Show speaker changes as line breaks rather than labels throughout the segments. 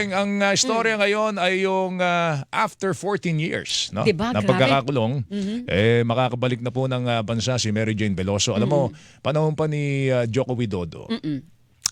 Weng, ang uh, istorya ngayon ay yung uh, after 14 years no?
Diba?
na pagkakakulong, eh, makakabalik na po ng uh, bansa si Mary Jane Veloso. Alam mo, panahon pa ni uh, Joko Widodo,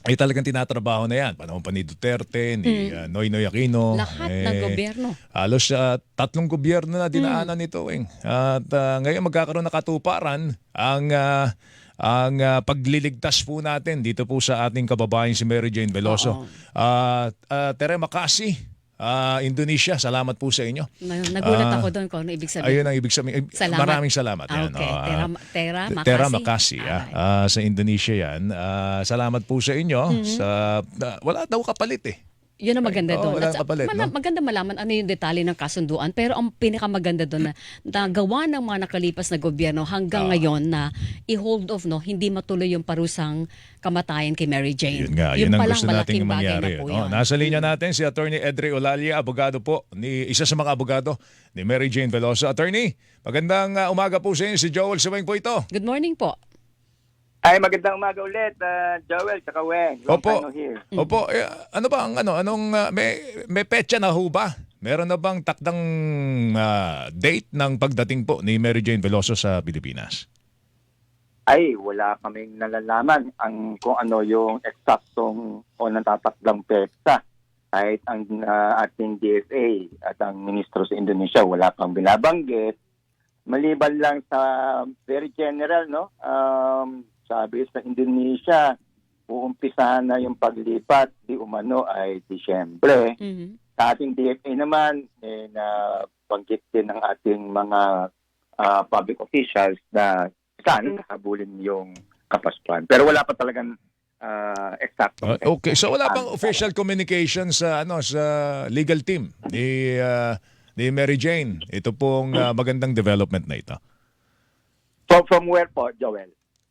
ay talagang tinatrabaho na yan. Panahon pa ni Duterte, ni uh, Noynoy Aquino.
Lahat ng gobyerno.
Halos uh, tatlong gobyerno na dinaanan nito. Weng. At uh, ngayon magkakaroon na katuparan ang uh, ang uh, pagliligtas po natin dito po sa ating kababayan si Mary Jane Veloso. Uh, uh, Tere Makasi, uh, Indonesia, salamat po sa inyo.
Nagulat
Ah,
ako doon kung ano ibig sabihin.
Ayun ang ibig sabihin.
Salamat.
Maraming salamat.
Ah,
Yan,
okay.
oh, ah,
Tera, Tera, Makasi.
Tera Makasi ah, ah, sa Indonesia yan. Ah, salamat po sa inyo. Sa, ah, wala daw kapalit eh.
Yun ang maganda doon.
wala
At sa-
kapalit,
mala-
no?
Maganda malaman ano yung detalye ng kasunduan. Pero ang pinakamaganda doon na nagawa ng mga nakalipas na gobyerno hanggang
Ah.
ngayon na i-hold off, no, hindi matuloy yung parusang kamatayan kay Mary Jane.
Yun nga, yun, ang
palang
gusto nating
malaking bagay
mangyari.
na po
no?
yun.
Nasa linya natin si Attorney Edre Olalia, abogado po, ni isa sa mga abogado ni Mary Jane Veloso. Attorney, magandang ah, umaga po sa inyo. Si Joel Suweng po ito.
Good morning po.
Ay, magandang umaga ulit, uh, Joel, tsaka. Long
Opo.
time no here.
Opo, eh, ano ba ang ano, anong ah, may may petsa na ho ba? Meron na bang takdang ah, date ng pagdating po ni Mary Jane Veloso sa Pilipinas?
Ay, wala kaming nalalaman ang kung ano yung eksaktong o natatakdang pesta. Kahit ang uh, ating DFA at ang ministro sa Indonesia wala pang binabanggit. Maliban lang sa very general, no? Um, sabi sa Indonesia, uumpisahan na yung paglipat di umano ay Disyembre.
Mhm.
sa ating DFA naman, eh, na banggit din ng ating mga ah, public officials na saan habulin yung kapaskuhan. Pero wala pa talagang uh, exact.
Ah, okay, so wala pang official communication sa ano sa legal team ni ah, ni Mary Jane. Ito pong ah, magandang development na ito.
From, from where po, Joel?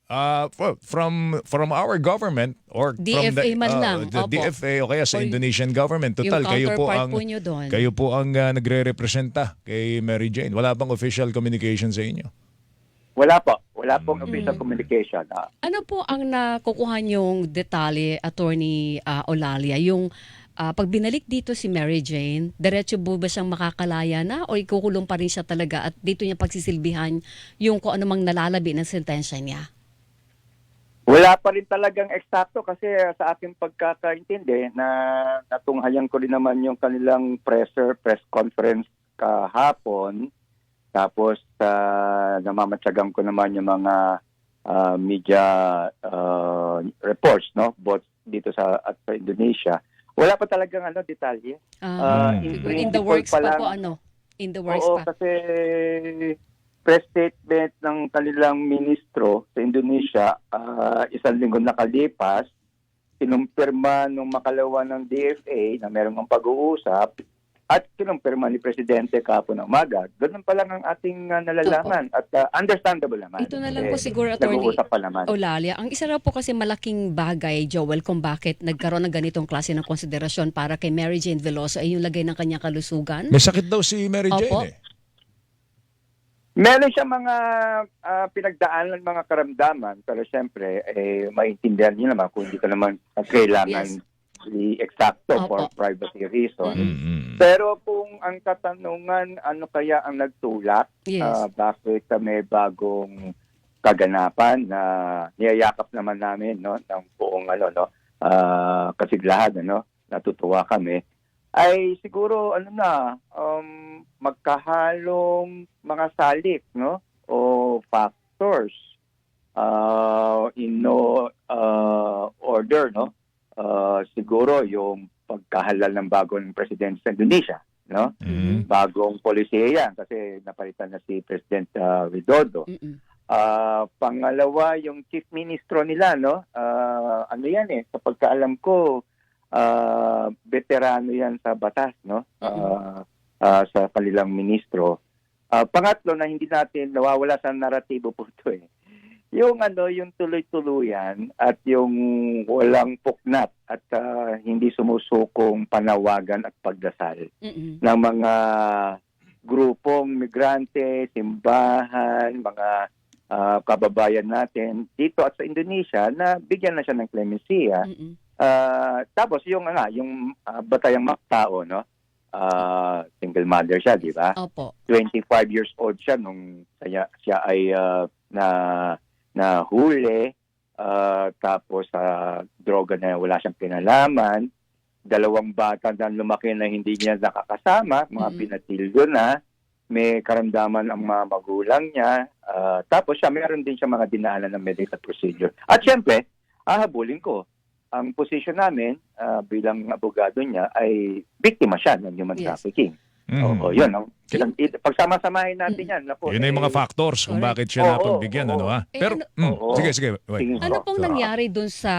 Uh, fro- from from our government or from the,
DFA man
uh,
lang,
the
opo.
DFA o kaya sa
Or
Indonesian government total
yung
kayo po
counterpart
ang
po nyo doon.
kayo po ang uh, nagre-representa kay Mary Jane. Wala bang official communication sa inyo?
Wala po. Wala pong
Mm.
official communication. ah.
Ano po ang nakukuha yung detalye, Attorney ah, Olalia? Yung ah, pag binalik dito si Mary Jane, diretso po ba siyang makakalaya na o ikukulong pa rin siya talaga at dito niya pagsisilbihan yung kung ano mang nalalabi ng sentensya niya?
Wala pa rin talagang eksakto kasi uh, sa aking pagkakaintindi na natunghayan ko rin naman yung kanilang presser press conference kahapon tapos uh, namamatsagan ko naman yung mga uh, media uh, reports no both dito sa at sa Indonesia wala pa talagang ano detalye
Ah, siguro in
principle
the works
pa
pa,
lang.
po ano? In the works
Oo,
pa.
kasi press statement ng kanilang ministro sa Indonesia, ah, isang linggo nakalipas, kinumpirma nung makalawa ng DFA na meron ng pag-uusap at kinumpirma ni Presidente kapon ng umaga. Ganun pa lang ang ating ah, nalalaman at ah, understandable naman.
Ito na lang
Eh,
po siguro, Attorney
Nag-uusap pa naman.
Olalia. Ang isa raw po kasi malaking bagay, Joel, kung bakit nagkaroon ng ganitong klase ng konsiderasyon para kay Mary Jane Veloso ay yung lagay ng kanyang kalusugan.
May sakit daw si Mary
Opo.
Jane eh.
Meron siya mga ah, pinagdaanan mga karamdaman pero siyempre eh maintindihan niyo naman kung hindi ka naman kailangan i-eksakto for
Opo.
privacy reason.
Mm-mm.
Pero kung ang katanungan ano kaya ang nagtulak
Yes.
ah, bakit may bagong kaganapan na niyayakap naman namin no ng buong ano no ah, kasiglahan ano natutuwa kami ay siguro ano na um, magkahalong mga salik no? O factors uh, in no uh, order no? Uh, siguro yung pagkahalal ng bagong presidente sa Indonesia no?
Mm.
bagong polisiya yan kasi napalitan na si President uh, Widodo.
Mm-mm.
Ah, pangalawa yung chief ministro nila no? Ah, ano yan eh? Sa pagkaalam ko ah, veterano yan sa batas no? Ah, ah, sa kanilang ministro. Ah, pangatlo na hindi natin nawawala sa naratibo po ito eh. Yung ano yung tuloy-tuluyan at yung walang puknat at ah, hindi sumusukong panawagan at pagdasal
Mm-mm.
ng mga grupong migrante, simbahan, mga ah, kababayan natin dito at sa Indonesia na bigyan na siya ng clemencia
Mm-mm.
Ah, tapos yung nga, yung ah, batayang mga tao, no? Ah, single mother siya, di ba?
Opo.
25 years old siya nung siya, siya ay ah, na na huli ah, tapos sa droga na wala siyang pinalaman dalawang bata na lumaki na hindi niya nakakasama mga
Mhm.
pinatilyo na may karamdaman ang mga magulang niya ah, tapos siya meron din siya mga dinaanan ng medical procedure at syempre ahabulin ko ang position namin ah, bilang abogado niya ay biktima siya ng human
Yes.
trafficking.
Mm.
Oo, yun. Ang, ilang, it- pagsama-samahin natin yan. Naku,
Yun na yung mga
eh,
factors kung bakit siya napagbigyan, ano ha?
Eh,
Pero,
ano-
mm,
Oo.
sige, sige. wait.
Ano pong nangyari dun sa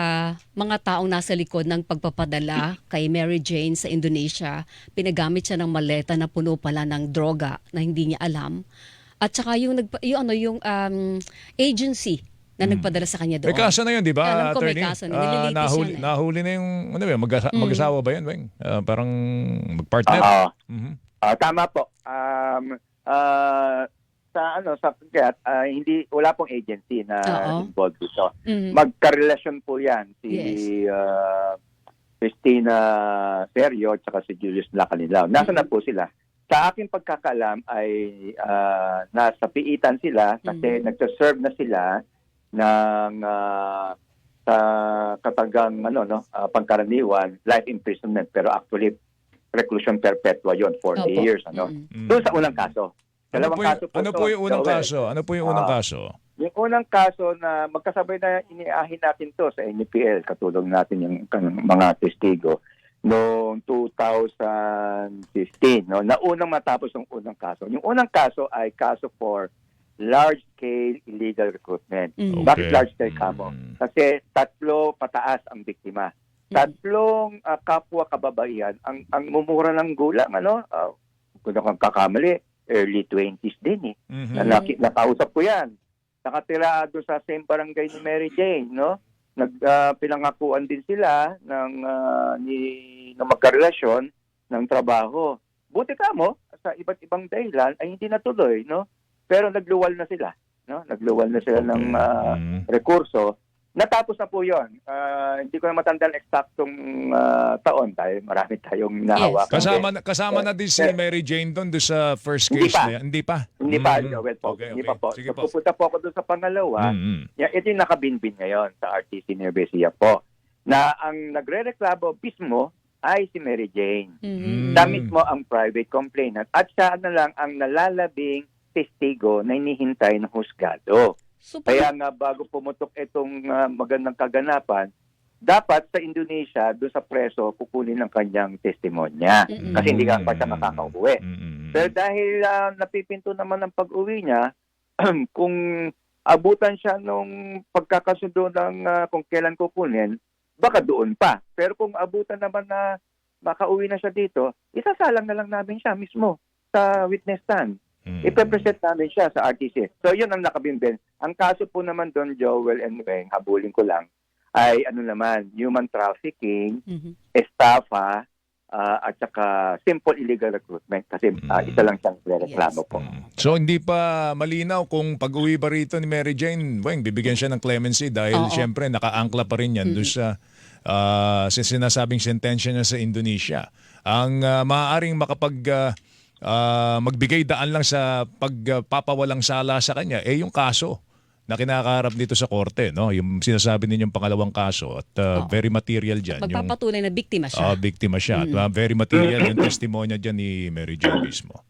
mga taong nasa likod ng pagpapadala kay Mary Jane sa Indonesia? Pinagamit siya ng maleta na puno pala ng droga na hindi niya alam. At saka yung, nagpa, yung, ano, yung um, agency na
Hmm.
nagpadala sa kanya doon.
May kaso na yun, di ba,
Alam ko may kaso na.
Ah,
Nililitis
nahuli,
yan eh.
nahuli na yung, ano ba, mag
Mm.
mag-asawa ba yan, Weng? Ah, parang mag-partner?
Oo.
Mhm.
Ah, tama po. Um, ah, sa ano sa kaya ah, hindi wala pong agency na
Oo.
involved dito.
Mhm.
Magkarelasyon po 'yan si
Yes.
ah, Christina Serio at saka si Julius Lacanilao. Nasa na
Mhm.
po sila? Sa aking pagkakalam ay ah, nasa piitan sila kasi
Mhm.
nagsaserve na sila ng ah, sa katagang ano no ah, pangkaraniwan life imprisonment pero actually reclusion perpetua yon 40
Opo.
years ano
Mhm.
Mm.
doon sa unang kaso
Ano
dalawang
po, yung,
kaso po
ano po yung unang
Joel.
kaso? Ano po yung unang
Ah.
kaso?
yung unang kaso na magkasabay na iniahin natin to sa NPL katulong natin yung mga testigo noong 2015 no na unang matapos yung unang kaso yung unang kaso ay kaso for large scale illegal recruitment
Mhm.
Bakit large scale kamo?
Mm.
Kasi tatlo pataas ang biktima. Tatlong ah, kapwa kababaihan ang ang mumura ng gulang ano uh, kung ako kakamali early 20s din eh.
Mhm.
Na, naki- nakausap ko 'yan. Nakatira doon sa same barangay ni Mary Jane, no? Nag pinangakuan din sila ng ah, ni na magkarelasyon ng trabaho. Buti ka mo sa iba't ibang dahilan ay hindi natuloy, no? Pero nagluwal na sila, no? Nagluwal na sila ng ah,
Mm.
rekurso. Natapos na po yon. Ah, hindi ko na matandaan eksaktong ah, taon tayo. Marami tayong nahawakan.
Kasama, na- kasama na din si Mary Jane doon sa first
Hindi
case
pa.
na yan? Hindi pa?
Hindi pa,
Mm.
Joel po.
Okay,
Hindi
okay.
pa po.
Sige
So,
po.
pupunta po ako doon sa pangalawa.
Mm-mm.
Yeah, ito yung nakabinbin ngayon sa RTC Nervesia po. Na ang nagre-reklamo mismo ay si Mary Jane.
Mhm.
Mm.
Siya mismo ang private complainant. At siya na lang ang nalalabing testigo na inihintay ng husgado.
So,
Kaya nga bago pumutok itong ah, magandang kaganapan, dapat sa Indonesia, doon sa preso, kukunin ang kanyang testimonya.
Mm-mm.
Kasi hindi ka pa siya makakauwi.
Mm-mm.
Pero dahil ah, napipinto naman ang pag-uwi niya, kung abutan siya nung pagkakasundo ng ah, kung kailan kukunin, baka doon pa. Pero kung abutan naman na makauwi na siya dito, isasalang na lang namin siya mismo sa witness stand.
Mm.
Ipe-present namin siya sa RTC. So yun ang nakabimbin. Ang kaso po naman doon, Joel and Weng, habulin ko lang, ay ano naman, human trafficking,
Mhm.
estafa, ah, at saka simple illegal recruitment kasi ah,
Mm.
isa lang siyang reklamo po.
Mm. So hindi pa malinaw kung pag-uwi ba rito ni Mary Jane, Weng, bibigyan siya ng clemency dahil
Oo.
siyempre nakaangkla pa rin yan doon sa sa sinasabing sentensya niya sa Indonesia. Ang ah, maaaring makapag ah, ah, magbigay daan lang sa pagpapawalang sala sa kanya eh yung kaso na kinakaharap dito sa korte, no? Yung sinasabi ninyong pangalawang kaso at ah,
Oo.
very material diyan yung
Magpapatunay na biktima
ah,
siya.
biktima siya. At ah, very material yung testimonya diyan ni Mary Jane mismo.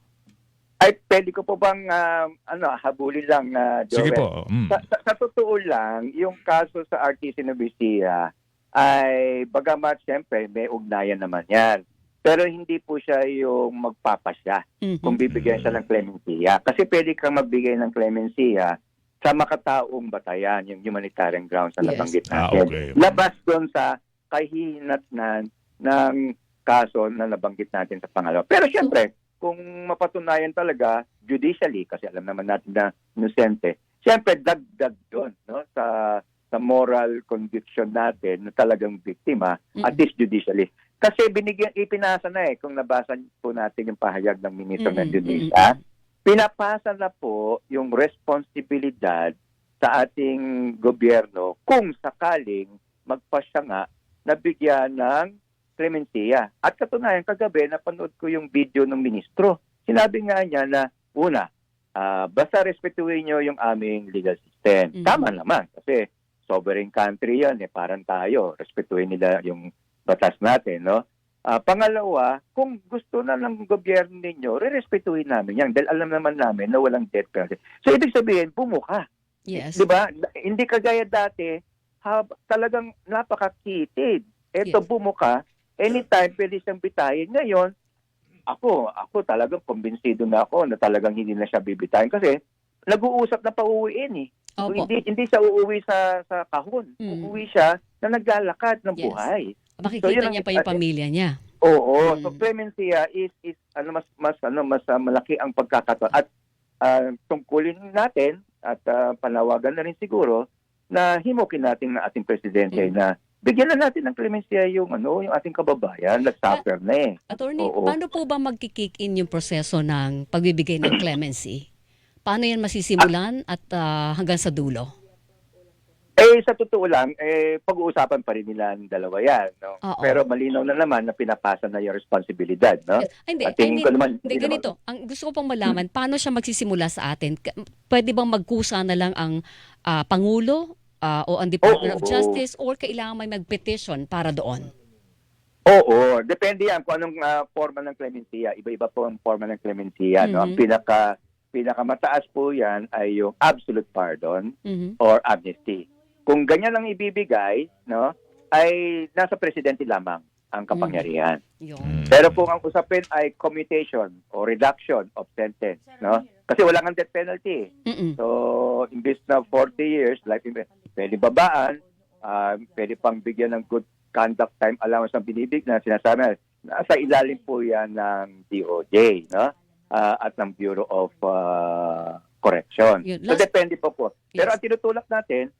Ay, pwede ko po bang ah, ano, habulin lang, ah, Joel?
Sige po. Mm.
Sa, sa, sa totoo lang, yung kaso sa RTC Novicia ay bagamat siyempre may ugnayan naman yan. Pero hindi po siya yung magpapasya
Mhm.
kung bibigyan siya ng clemencia. Kasi pwede kang magbigay ng clemencia sa makataong batayan, yung humanitarian grounds na
Yes.
nabanggit
Ah,
natin.
okay.
Labas doon sa kahinatnan ng kaso na nabanggit natin sa pangalawa. Pero siyempre, kung mapatunayan talaga judicially, kasi alam naman natin na inosente, siyempre dagdag doon no, sa sa moral conviction natin na talagang biktima, at
Mm-mm.
least judicially. Kasi binigyan, ipinasa na eh, kung nabasa po natin yung pahayag ng Ministro ng
Mm-mm,
Indonesia, pinapasa na po yung responsibilidad sa ating gobyerno kung sakaling magpasya nga nabigyan ng clemencia. At katunayan, kagabi, napanood ko yung video ng ministro. Sinabi nga niya na, una, ah, basta respetuhin nyo yung aming legal system.
Mhm.
Tama naman, kasi sovereign country yan, eh, parang tayo. Respetuhin nila yung batas natin, no? Ah, pangalawa, kung gusto na ng gobyerno ninyo, re-respetuhin namin yan dahil alam naman namin na walang death penalty. So, ibig sabihin, bumuka.
Yes.
Di ba? Hindi kagaya dati, hab, talagang napakakitid. Ito
Yes.
bumuka, anytime pwede siyang bitayin. Ngayon, ako, ako talagang kumbinsido na ako na talagang hindi na siya bibitayin kasi nag-uusap na pauwiin eh.
Opo.
Hindi hindi siya uuwi sa sa kahon.
Mm.
Uuwi siya na naglalakad ng
Yes.
buhay.
Makikita
So, yun ang-
niya pa yung pamilya niya.
Oo,
Mm.
so clemencia is is ano mas mas ano mas ah, malaki ang pagkakataon at ah, tungkulin natin at ah, panawagan na rin siguro na himukin natin ng ating presidente
Mm.
na bigyan na natin ng clemencia yung ano yung ating kababayan nag-suffer na eh.
Attorney,
Oo.
paano po ba magkikick in yung proseso ng pagbibigay ng clemency? Paano yan masisimulan at ah, hanggang sa dulo?
Eh sa totoo lang eh pag-uusapan pa rin nila ng dalawa yan, no.
Oo.
Pero malinaw na naman na pinapasa na yung responsibilidad, no.
Ay, hindi,
At
I mean,
ko naman
hindi,
hindi naman-
ganito. Ang gusto ko pang malaman, paano siya magsisimula sa atin? Pwede bang magkusa na lang ang ah, Pangulo ah, o ang Department of
Oo.
Justice or kailangan may mag-petition para doon?
Oo, depende yan kung anong ah, forma ng clemencia. Iba-iba po ang forma ng clemencia. No? Ang pinaka pinakamataas po yan ay yung absolute pardon
Mhm.
or amnesty. Kung ganyan ang ibibigay, no, ay nasa presidente lamang ang kapangyarihan.
Yun.
Mm.
Pero kung ang usapin ay commutation o reduction of sentence, no? Kasi wala nga death penalty.
Mm-mm.
So, imbis na 40 years, like, pwede babaan, ah, pwede pang bigyan ng good conduct time allowance ang binibig na sinasabi na nasa ilalim po yan ng DOJ, no? Ah, at ng Bureau of ah, Correction.
Yun.
So,
Last-
depende po po. Pero
Yes.
ang tinutulak natin,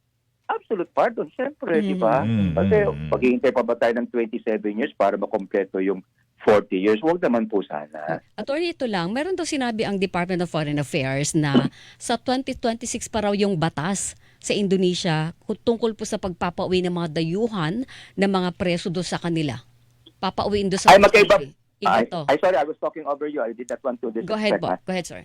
absolute pardon, siyempre,
Mhm.
di ba?
Mhm.
Kasi maghihintay pa ba tayo ng 27 years para makompleto yung 40 years? Huwag naman po sana.
Attorney, ito lang. Meron daw sinabi ang Department of Foreign Affairs na sa 2026 pa raw yung batas sa Indonesia tungkol po sa pagpapauwi ng mga dayuhan ng mga preso do sa kanila. Papauwiin do sa
Ay, magkaiba-
country. Iba
Ay,
to.
ay, sorry, I was talking over you. I did not want to disrespect.
Go ahead po. Go ahead, sir.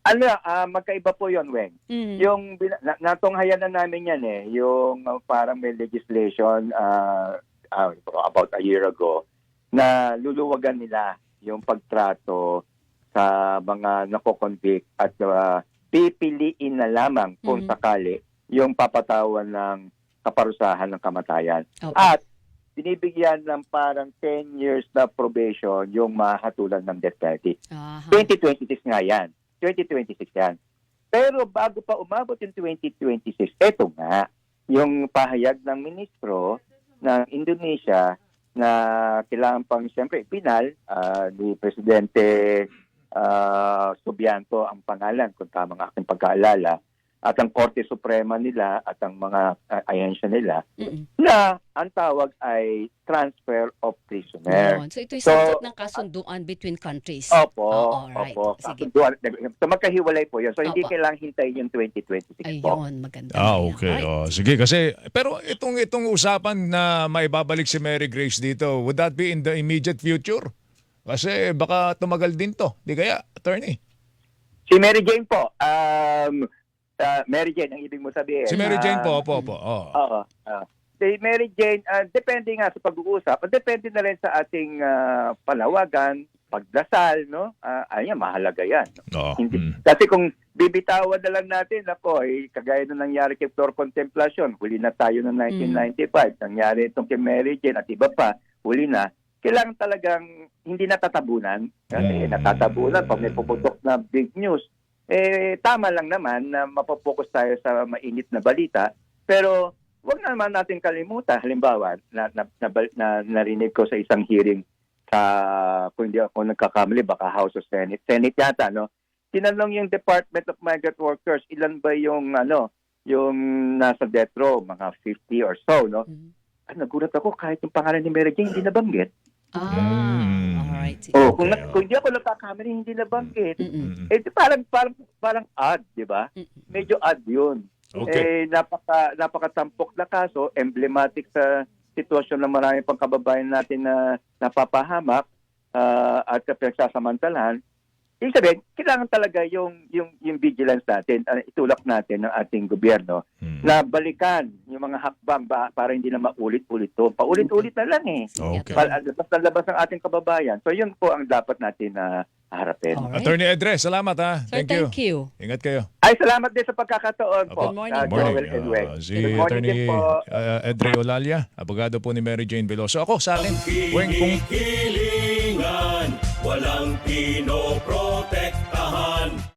Ano, ah, magkaiba po yon Weng.
Mm.
Yung na, natunghayan na namin yan eh, yung uh, parang may legislation uh, uh, about a year ago na luluwagan nila yung pagtrato sa mga nako-convict at uh, pipiliin na lamang kung
Mhm.
sakali yung papatawan ng kaparusahan ng kamatayan.
Okay.
At binibigyan ng parang 10 years na probation yung mahatulan ng death penalty.
Aha.
2026 nga yan. 2026 yan. Pero bago pa umabot yung 2026, eto nga, yung pahayag ng ministro ng Indonesia na kailangan pang siyempre pinal ah, ni Presidente ah, Subianto ang pangalan kung tama ang aking pagkaalala at ang Korte Suprema nila at ang mga uh, ahensya nila
Mm-mm.
na ang tawag ay transfer of prisoner.
Yun. So ito yung
So,
subject ng kasunduan between countries.
Opo,
Oo, alright.
opo.
Sige.
Kasunduan. So magkahiwalay po yun. So hindi
Opo.
kailangang hintayin yung 2026 po.
Ayun, maganda.
Ah, okay.
Alright.
Oh, sige, kasi pero itong itong usapan na maibabalik si Mary Grace dito, would that be in the immediate future? Kasi baka tumagal din to. Di kaya, attorney?
Si Mary Jane po, um, ah, Mary Jane ang ibig mo sabihin.
Si Mary Jane
Ah,
po, opo, opo. Oh.
Oo. ah. si Mary Jane, ah, depende nga sa pag-uusap, depende na rin sa ating ah, palawagan, pagdasal, no? Ah, ayan, mahalaga yan.
Oo.
Hindi,
Mm.
Kasi kung bibitawan na lang natin, ako, eh, kagaya na nangyari kay Flor Contemplacion, huli na tayo noong 1995, nangyari itong kay Mary Jane at iba pa, huli na, kailangan talagang hindi natatabunan. Kasi
Mm.
natatabunan pag may puputok na big news. Eh, tama lang naman na mapopokus tayo sa mainit na balita, pero wag naman natin kalimutan. Halimbawa, na, na, na, na, narinig ko sa isang hearing sa, kung hindi ako nagkakamali, baka House of Senate. Senate yata, no? tinanong yung Department of Migrant Workers, ilan ba yung ano, yung nasa death row, mga 50 or so, no?
Mm.
Ah, nagulat ako kahit yung pangalan ni Mary Jane hindi nabanggit.
Ah,
Mm.
Alright. Sige.
Oh, kung,
Okay,
na,
oh.
kung hindi ako nagkakamali, hindi nabanggit.
Mm-mm.
Mm.
Eh, di parang, parang, parang odd, di ba? Medyo odd yun.
Okay.
Eh, napaka, napakatampok na kaso, emblematic sa sitwasyon ng marami pang kababayan natin na napapahamak ah, at pinagsasamantalahan, Ibig sabihin, kailangan talaga yung, yung, yung vigilance natin, ah, itulak natin ng ating gobyerno
Hmm.
na balikan yung mga hakbang ba, para hindi na maulit-ulit to. Paulit-ulit na lang eh.
Okay.
Pa- Labas na labas ng ating kababayan. So yun po ang dapat natin na harapin.
Alright.
Attorney Edre, salamat ha.
Sir,
Thank you.
thank you.
Ingat kayo.
Ay, salamat din sa pagkakataon po.
Good morning.
ah,
Good morning. Uh, si
Good morning
Attorney uh, Edre Olalia, abogado po ni Mary Jane Veloso. Ako sa akin, Weng, kung
walang pinoprotektahan.